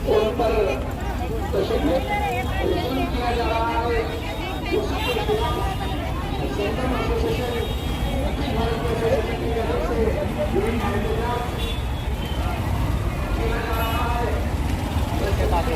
और पर दशक में आयोजन किया जा रहा है central association Akhil Bharat association की तरफ से विभिन्न कार्यक्रम किया जा रहा है इसके बाद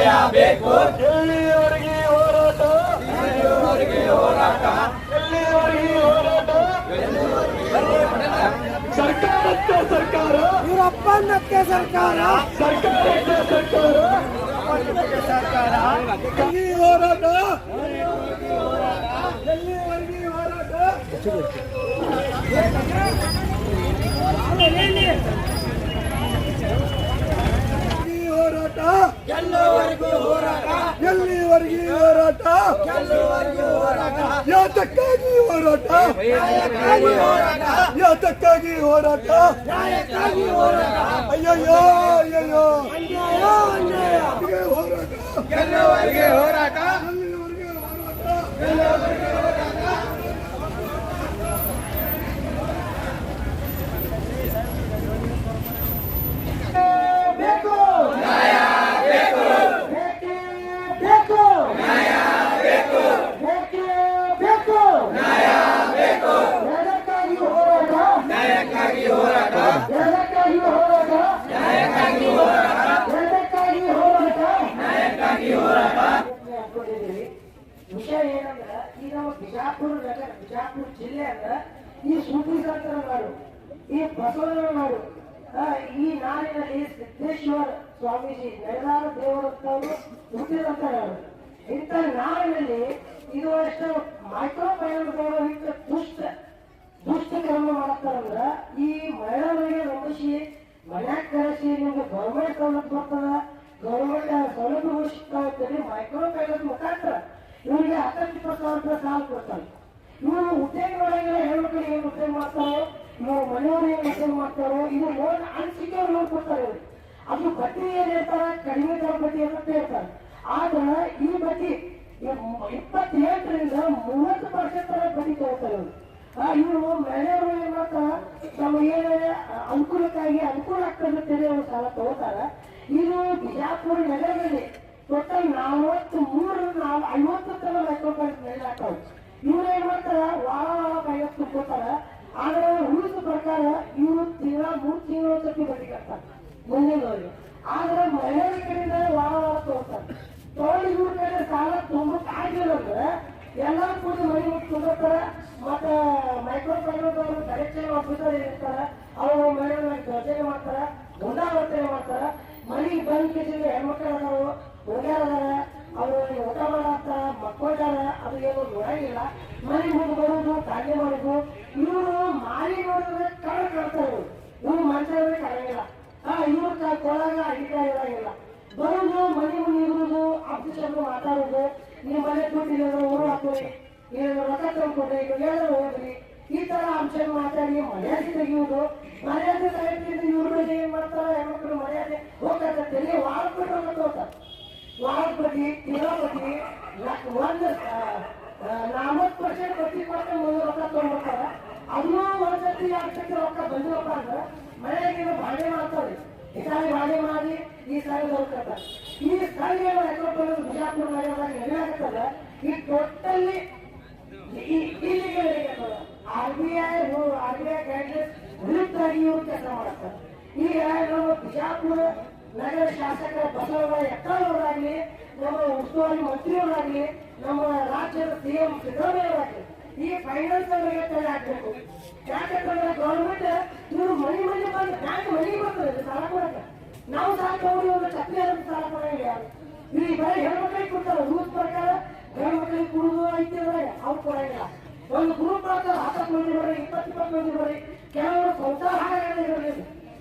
ಬೇಕು ನ್ಯಾಯ ಬೇಕು ಎಲ್ಲಿಯವರೆಗೆ ಹೋರಾಟ ಎಲ್ಲಿಯವರೆಗೆ ಹೋರಾಟ ಸರ್ಕಾರಕ್ಕೆ ಸರ್ಕಾರ ಇವರಪ್ಪನಕ್ಕೆ ಸರ್ಕಾರ ಸರ್ಕಾರಕ್ಕೆ ಸರ್ಕಾರ ಎಲ್ಲಿ ಹೋರಾಟ ಎಲ್ಲಿವರೆಗೆ ಹೋರಾಟ ಎಲ್ಲಿ ಹೋರಾಟ ಎಲ್ಲವರೆಗೂ ಹೋರಾಟ ಎಲ್ಲವರೆಗೂ ಹೋರಾಟ? ಯಾತಕ್ಕಾಗಿ ಹೋರಾಟ? ಯಾತಕ್ಕಾಗಿ ಹೋರಾಟ? ಅಯ್ಯಯ್ಯೋ ಅಯ್ಯಯ್ಯೋ. ವಿಷಯ ಏನಂದ್ರ ಈ ನಮ್ಮ ಬಿಜಾಪುರ ನಗರ, ಬಿಜಾಪುರ ಜಿಲ್ಲೆ ಅಂದ್ರ ಈ ಸೂಫಿ ಸಂತರ ನಾಡು ಈ ಬಸವನ ನಾಡು ಈ ನಾಡಿನಲ್ಲಿ ಸಿದ್ದೇಶ್ವರ ಸ್ವಾಮೀಜಿ ನಡೆದಾರ ದೇವರತ್ತವರು ಹುಟ್ಟಿದಂತ ನಾಡು ಇಂಥ ನಾಡಿನಲ್ಲಿ ಇದು ಅಷ್ಟು ಮೈಕ್ರೋ ಫೈನಾನ್ಸ್ಗಳು ಇಂಥ ದುಷ್ಟ ದುಷ್ಟ ಕ್ರಮ ಮಾಡ್ತಾರಂದ್ರ ಈ ಮಹಿಳೆಯರಿಗೆ ನಂಬಿಸಿ ಮನ್ಯಾಗ ಕರೆಸಿ ನಿಮ್ಗೆ ಗೌರ್ಮೆಂಟ್ ಸೌಲಭ್ಯ ಬರ್ತದ ಗೌರ್ಮೆಂಟ್ ಸೌಲಭ್ಯ ಮೈಕ್ರೋ ಫೈನಾನ್ಸ್ ಮುಖಾಂತರ ಇವರಿಗೆ ಹತ್ತತ್ತು ಇಪ್ಪತ್ತು ಸಾವಿರ ರೂಪಾಯಿ ಸಾಲ ಕೊಡ್ತಾರೆ ಇವರು ಉದ್ಯೋಗದೊಳಗೆಲ್ಲ ಹೆಣ್ಮಕ್ಳು ಏನು ಉದ್ಯೋಗ ಮಾಡ್ತಾರೋ, ಇವರು ಮನೆಯವರು ಏನು ಉದ್ಯೋಗ ಮಾಡ್ತಾರೋ ಇದು ಲೋನ್ ಅನ್ಸಿಕ್ಯೂರ್ ಲೋನ್ ಕೊಡ್ತಾರೆ ಇವರು ಅದು ಬಡ್ಡಿ ಏನ್ ಹೇಳ್ತಾರೆ? ಕಡಿಮೆ ದರ ಬಡ್ಡಿ ಅಂತ ಹೇಳ್ತಾರೆ. ಆದ್ರೆ ಈ ಬಡ್ಡಿ ಇಪ್ಪತ್ತೇಳರಿಂದ ಮೂವತ್ತು ಪರ್ಸೆಂಟ್ ಬಡ್ಡಿ ತಗೋತಾರೆ ಇವರು ಇವರು ಮಹಿಳೆಯರು ಏನ್ ಮಾಡ್ತಾರ? ಏನೇ ಅನುಕೂಲಕ್ಕಾಗಿ ಅನುಕೂಲ ಆಗ್ತದೆ ಅಂತೇಳಿ ಅವರು ಸಾಲ ತಗೋತಾರ. ಇದು ಬಿಜಾಪುರ ನಗರದಲ್ಲಿ ಟೋಟಲ್ ನಲವತ್ತು ಮೂರು ನಾವು ಐವತ್ತು ತನ ಮೈಕ್ರೋ ಫೈನಾನ್ಸ್ ಮೇಲೆ ಹಾಕವು ಇವ್ರು ಏನ್ ಮಾಡ್ತಾರ? ವಾರ ವಾರ ಐವತ್ತು ತುಂಬ್ಕೋತಾರ. ಆದ್ರೆ ರೂಲ್ಸ್ ಪ್ರಕಾರ ಇವರು ತಿಂಗಳ, ಮೂರ್ ತಿಂಗಳ ಬಡ್ಡಿ ಕಟ್ತಾರೆ. ಮುಂದಿನವ್ರಿಗೆ ಆದ್ರೆ ಮಹಿಳೆಯರ ಕಡೆಯಿಂದ ವಾರ ವಾರ ತಗೋತಾರೆ ತಗೊಂಡು ಇವ್ರ ಕಡೆ ಸಾಲ ತುಂಬಕ್ ಆಗಿಲ್ಲ ಅಂದ್ರೆ ಎಲ್ಲ ಕೂಡ ಮನೆ ಮುಟ್ಟು ತುಂಬೋತಾರ ಮತ್ತ ಮೈಕ್ರೋ ಫೈನಾನ್ಸ್ ಅವರು ಕಲೆಕ್ಷನ್ ಆಫೀಸರ್ ಇರ್ತಾರ ಅವರು ಮಹಿಳೆಯರ ಯೋಜನೆ ಮಾಡ್ತಾರ ಗುಂಡಾವರ್ತನೆ ಮಾಡ್ತಾರ. ಮನೆಗೆ ಬಂದು ಹೆಣ್ಮಕ್ಳು ಅದಾರು ಹೋಗ್ಯಾರ ಅವರು ಊಟ ಮಾಡತ್ತಾರ ಮಕ್ಕಳಾರ ಅದು ಏನು ನೋಡಂಗಿಲ್ಲ. ಮನೆ ಮುಂದೆ ಬರೋದು ಕಾಗೆ ಮಾಡೋದು ಇವರು ಮಾರಿ ನೋಡಿದ್ರೆ ಕಳ್ಳ ಕಾಡ್ತಾರೆ ಇವ್ರು ಮನುಷ್ಯರೇ ಕಾಣಂಗಿಲ್ಲ ಆ, ಇವ್ರ ಕೊಳಗ ಅಧಿಕಾರ ಇರಂಗಿಲ್ಲ ಬರೋದು ಮನೆ ಮುಂದೆ ಇರುವುದು ಆಫೀಸರ್ ಮಾತಾಡೋದು ನೀವು ಮನೆ ದುಡ್ಡಿಲ್ಲ ಊರು ಹಾಕೋರಿ ಏನಾದ್ರು ರೊಕ್ಕ ತಂದ್ಕೊಡ್ರಿ ಇವಾಗ ಹೋಗ್ರಿ ಈ ತರ ಅಂಶ ಮಾತಾಡಿ ಮರ್ಯಾದೆ ತೆಗೆಯುವುದು. ಮರ್ಯಾದೆ ತೆಗೆದು ಇವ್ರ ಮೇಲೆ ಏನ್ ಮಾಡ್ತಾರ ಹೆಣ್ಮಕ್ಳು ಮರ್ಯಾದೆ. ಹೋಗ್ತಾರೆ ತಲೆ ವಾರ ಬಿಟ್ಟು ರೊಕ್ಕ ತಗೋತಾರೆ ವಾರದ ಬಡ್ಡಿ ತಿಂಗಳ ಬಡ್ಡಿ ಲ- ಒಂದು ನಲ್ವತ್ತು ಪರ್ಸೆಂಟ್ ಬಡ್ಡಿ ಕೊಟ್ಟು ಮುಂದೆ ರೊಕ್ಕ ತಗೊಂಡ್ಬರ್ತಾರ ಅದನ್ನೂ ಒಂದ್ಸತಿ ಎರಡು ಸತಿ ರೊಕ್ಕ ಬಂದಿರಪ್ಪ ಅಂದ್ರೆ ಮನೆಯಾಗ ಬಾಳೆ ಮಾಡ್ತಾರೆ. ಈ ಸಾರಿ ಬಾಳೆ ಮಾಡಿ, ಈ ಸಾರಿ ಹೋಗ್ತಾರೆ ಈ ಸಾರಿ ಯಾಕಪ್ಪ ಬಿಜಾಪುರ ನಗರದಾಗ ಏನಾಗುತ್ತಲ್ಲ ಈ totally R B I R B I guidelines ವಿರುದ್ಧವಾಗಿ ಇವರು ಕೆಲಸ ಮಾಡ್ತಾರೆ ಈಗ ನಮ್ಮ ಬಿಜಾಪುರ ನಗರ ಶಾಸಕರ ಬಸವ ಎಕ್ಕಳವರಾಗ್ಲಿ ನಮ್ಮ ಉಸ್ತುವಾರಿ ಮಂತ್ರಿಯವರಾಗ್ಲಿ ನಮ್ಮ ರಾಜ್ಯದ ಸಿಎಂ ಸಿದ್ದರಾಮಯ್ಯವರಾಗ್ಲಿ ಈ ಫೈನಾನ್ಸ್ ಅವರಿಗೆ ತಲೆ ಹಾಕ್ಬೇಕು. ಯಾಕಂತಂದ್ರೆ ಗೌರ್ಮೆಂಟ್ ಇವರು ಮನೆ ಮನೆ ಬಂದು ಬ್ಯಾಂಕ್ ಮನೆಗೆ ಬರ್ತದೆ ಸಾಲ ಕೊಡಕ ನಾವು ಸಾಲ ತಗೊಂಡು ಒಂದು ಚಕ್ರಿ ಅಂತ ಸಾಲ ಕೊಡಂಗಿಲ್ಲ. ಯಾರು ಇಲ್ಲಿ ಬರೀ ಹೆಣ್ಮಕ್ಳಿಗೆ ಕೊಡ್ತಾರೆ, ರೂಲ್ಸ್ ಪ್ರಕಾರ ಗಂಡು ಮಕ್ಕಳಿಗೆ ಕುಡಿದು ಐತಿ ಅಂದ್ರೆ ಅವ್ರು ಕೊಡಂಗಿಲ್ಲ. ಒಂದು ಗ್ರೂಪ್ ಆಗ್ತದೆ ಹತ್ತತ್ತು ಮಂದಿ ಬರ್ರಿ ಇಪ್ಪತ್ತು ಇಪ್ಪತ್ತು ಮಂದಿ ಬರ್ರಿ. ಕೆಲವರು ಸಂಸಾರ ಹಾಗೆ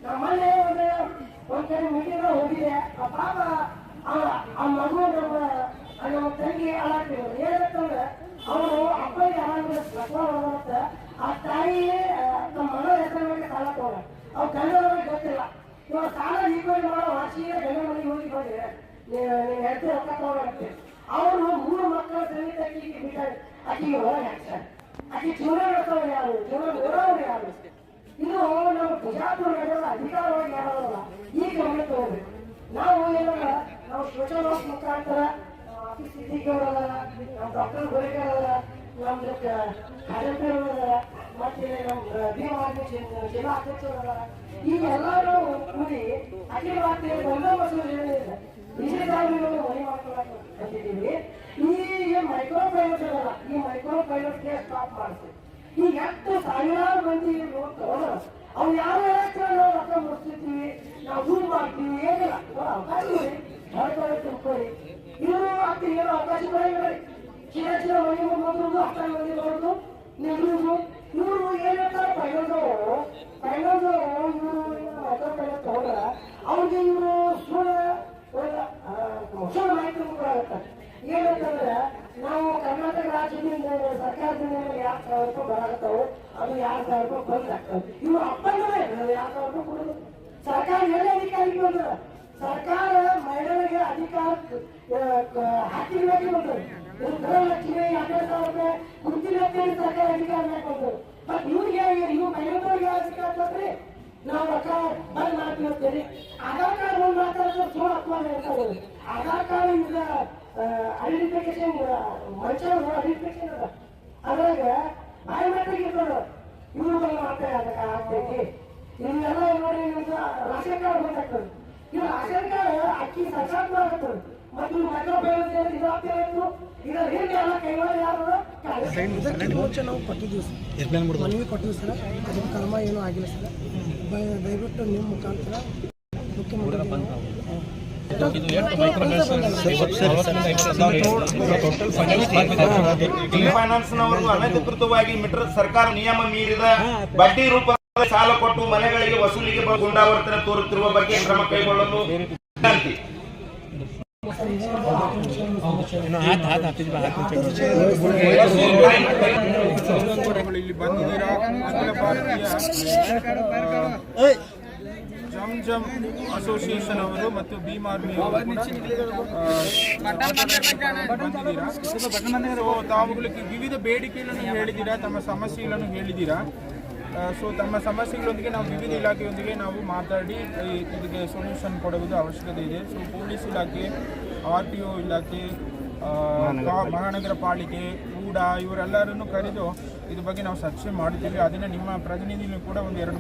ನಮ್ಮಲ್ಲಿ ಒಂದು ಒಂದ್ ಕಡೆ ಮೀಟಿಂಗ್ ಹೋಗಿದೆ. ಆ ಪಾಪ ಆ ಮಗು ನಮ್ಮ ನಮ್ಮ ತಂಗಿ ಅಲಾಡ್ತಿದ್ರು ಏನಂತಂದ್ರೆ ಅವರು ಆರಾಮಿಲ್ಲ ಪ್ರಸವ ಹೊಡೆದಂತ ಆ ತಾಯಿ ನಮ್ಮ ಮನ ಹೆಸರು ಸಾಲ ತಗೋಣ ಅವ್ರು ಗಂಡದವ್ರಿಗೆ ಗೊತ್ತಿಲ್ಲ. ಇವಾಗ ಸಾಲ ಈಕ್ವಲ್ ಮಾಡೋ ವಾರ್ಷಿಕ ಗಂಡ ಮನೆಗೆ ಹೋಗಿ ಬಂದ್ರೆ ನೀವು ಹೆಂಡತಿ ರೊಕ್ಕ ತಗೊಂಡ್ರೆ ಅವರು ಮೂರು ಮಕ್ಕಳ ಸಮೇತ ಆಕಿಗೆ ಬಿಟ್ಟಾರೆ ಆಕಿಗೆ ಹೊರಗೆ ಹಾಕ್ತಾರೆ ಆಕೆ ಜೀವನ ಯಾರು? ಜೀವನ ನೋಡೋರು ಯಾರು? ಇದು ನಮ್ಮ ಬಿಜಾಪುರ ನಗರದ ಅಧಿಕಾರವಾಗಿ ಯಾರಲ್ಲ ಈ ಗಮನ ತಗೋಬೇಕು. ನಾವು ಏನಲ್ಲ ನಾವು ಸೋಷಲ್ ವರ್ಕ್ ಮುಖಾಂತರ ಆಫೀಸ್ ಸಿದ್ದಿಗೌಡರ ನಮ್ಮ ಡಾಕ್ಟರ್ ಗೋರಿಕರ್ ನಮ್ಮ ಅದಾರ ಮತ್ತೆ ನಮ್ಮ ಭೀಮಾರ್ಮಿ ಜಿಲ್ಲಾ ಅಧ್ಯಕ್ಷರಲ್ಲ ಈಗ ಎಲ್ಲರೂ ಕೂಡಿ ಅಖಿಲ ಭಾರತೀಯ ಬಂದೋಬಸ್ತು ಹೇಳಿದ್ರೆ ಸಾಹೇಬರನ್ನು ಮನೆ ಮಾಡ್ಕೊಳಕ್ಕೆ ಬಂದಿದ್ದೀವಿ ಈ ಮೈಕ್ರೋ ಫೈನಾನ್ಸ್ ಅದಲ್ಲ ಈ ಮೈಕ್ರೋ ಫೈನಾನ್ಸ್ ಸ್ಟಾಪ್ ಮಾಡ್ತೀವಿ. ಈಗ ಎಷ್ಟು ಸಾವಿರಾರು ಮಂದಿ ಲೋನ್ ಅವ್ರು ಯಾವ ನಾವು ರೊಕ್ಕ ಮುಡ್ತಿರ್ತೀವಿ ನಾವು ದುಡ್ಡು ಮಾಡ್ತೀವಿ, ಏನಿಲ್ಲ. ಅವಕಾಶ ಹೇಳ್ತಾರೆ ತಿಳ್ಕೊಳ್ಳಿ ಇವರು ಏನೋ ಅವಕಾಶ ಕೊಡಂಗಿಲ್ಲ ಚಿನ್ನ ಚಿನ್ನ ಮನೆ ಅಕ್ಕ ಮಂದಿ ನೋಡುದು ನಿಲ್ಲುದು ಇವರು ಏನ್ ಹೇಳ್ತಾರೆ? ಫೈನಾನ್ಸ್ ಅವರು ಫೈನಾನ್ಸ್ ಅವರು ಇವರು ಮೈಕ್ರೋ ಫೈನಾನ್ಸ್ ಅವ್ರಿಗೆ ಇವರು ಮಾಹಿತಿ ಏನಂತಂದ್ರೆ, ನಾವು ಕರ್ನಾಟಕ ರಾಜ್ಯದಿಂದ ಸರ್ಕಾರದಿಂದ ಎರಡು ಸಾವಿರ ರೂಪಾಯಿ ಬರಾಕತ್ತಾವು, ಅದು ಎರಡು ಸಾವಿರ ರೂಪಾಯಿ ಬಂದ್ ಆಗ್ತವೆ ಇವು ಅಪ್ಪಂದ್ರೆ ಎರಡು ಸಾವಿರ ರೂಪಾಯಿ ಕೊಡೋದು ಸರ್ಕಾರ ಎಲ್ಲ ಅಧಿಕಾರಿಗೆ ಬಂದ್ರ ಸರ್ಕಾರ ಮಹಿಳೆಯರಿಗೆ ಅಧಿಕಾರ ಹಾಕಿರ್ಬೇಕು ಬಂದರು ಗೃಹಲಕ್ಷ್ಮಿ ಹನ್ನೆರಡು ಸಾವಿರ ರೂಪಾಯಿ, ಗುರುತಿನ ಸರ್ಕಾರ ಅಧಿಕಾರ ಬಂದರು ಮತ್ ಇವ್ರಿಗೆ ಇವು ಮಹಿಳೆಯರಿಗೆ ಅಧಿಕಾರ ಬಂದ್ರಿ ನಾವು ರೊಕ್ಕ ಬಂದ್ ಮಾಡ್ತೀವಿ ಅಂತೇಳಿ, ಆಧಾರ್ ಕಾರ್ಡ್ ಬಂದ್ ಮಾತಾಡಿದ್ರೆ ಸುಳ್ಳು ಅಪಮಾನ ಇರ್ತಾರೆ ಆಧಾರ್ ಕಾರ್ಡ್ ಈಗ ಐಡೆಂಟಿಫಿಕೇಶನ್ ಮಂಚ ಐಡೆಂಟಿಫಿಕೇಶನ್ ಅದ. ಅದ್ರಾಗ ಬಯೋಮೆಟ್ರಿಕ್ ಇರ್ತದ ಇವ್ರು ಬಂದು ಮಾಡ್ತಾರೆ ಅದಕ್ಕೆ ಆಗ್ತೈತಿ ಇವೆಲ್ಲ ನೋಡಿ ರಾಷನ್ ಕಾರ್ಡ್ ಬೇಕಾಗ್ತದೆ ಇವು ರಾಷನ್ ಕಾರ್ಡ್ ಅಕ್ಕಿ ಸರ್ಕಾರ ಆಗತ್ತದ ಮತ್ತು ಮೈಕ್ರೋ ಫೈನಾನ್ಸ್ ಇದು ಆಗ್ತಿತ್ತು ಇದರ ಹಿಂದೆ ಎಲ್ಲ ಕೈಗೊಳ್ಳ ಯಾರು ಇದಕ್ಕೆ ಮುಂಚೆ ನಾವು ಕೊಟ್ಟಿದ್ದೀವಿ ಸರ್. ಮನವಿ ಕೊಟ್ಟಿದ್ದೀವಿ ಸರ್. ಅದಕ್ಕೆ ಕ್ರಮ ಏನೂ ಆಗಿಲ್ಲ ಸರ್. ದಯ- ದಯವಿಟ್ಟು ನಿಮ್ಮ ಮುಖಾಂತರ ಮುಖ್ಯಮಂತ್ರಿ ಫೈನಾನ್ಸ್ನವರು ಅನಧಿಕೃತವಾಗಿ ಮೀಟರ್ ಸರ್ಕಾರ ನಿಯಮ ಮೀರಿದ ಬಡ್ಡಿ ರೂಪ ಸಾಲ ಕೊಟ್ಟು ಮನೆಗಳಿಗೆ ವಸೂಲಿಗೆ ಗುಂಡಾವರ್ತನೆ ತೋರುತ್ತಿರುವ ಬಗ್ಗೆ ಕ್ರಮ ಕೈಗೊಳ್ಳಲು ಇಲ್ಲಿ ಬಂದಿದ್ದೀರಾ? ಅಖಿಲ ಭಾರತೀಯ ಜಮ್ ಜಮ್ ಅಸೋಸಿಯೇಷನ್ ಅವರು ಮತ್ತು ಭೀಮ್ ಆರ್ಮಿ ಅವರು ತಾವುಗಳಿಗೆ ವಿವಿಧ ಬೇಡಿಕೆಗಳನ್ನು ಹೇಳಿದ್ದೀರಾ, ತಮ್ಮ ಸಮಸ್ಯೆಗಳನ್ನು ಹೇಳಿದ್ದೀರಾ? ಸೊ, ತಮ್ಮ ಸಮಸ್ಯೆಗಳೊಂದಿಗೆ ನಾವು ವಿವಿಧ ಇಲಾಖೆಯೊಂದಿಗೆ ನಾವು ಮಾತಾಡಿ ಇದಕ್ಕೆ ಸೊಲ್ಯೂಷನ್ ಕೊಡುವುದು ಅವಶ್ಯಕತೆ ಇದೆ. ಸೊ, ಪೊಲೀಸ್ ಇಲಾಖೆ, ಆರ್ ಟಿ ಒ ಇಲಾಖೆ ಮಹಾನಗರ ಪಾಲಿಕೆ ಕೂಡ ಇವರೆಲ್ಲರನ್ನು ಕರೆದು ಇದ್ರ ಬಗ್ಗೆ ನಾವು ಚರ್ಚೆ ಮಾಡಿದ್ದೀವಿ ಅದನ್ನು ನಿಮ್ಮ ಪ್ರತಿನಿಧಿನೂ ಕೂಡ ಒಂದು ಎರಡು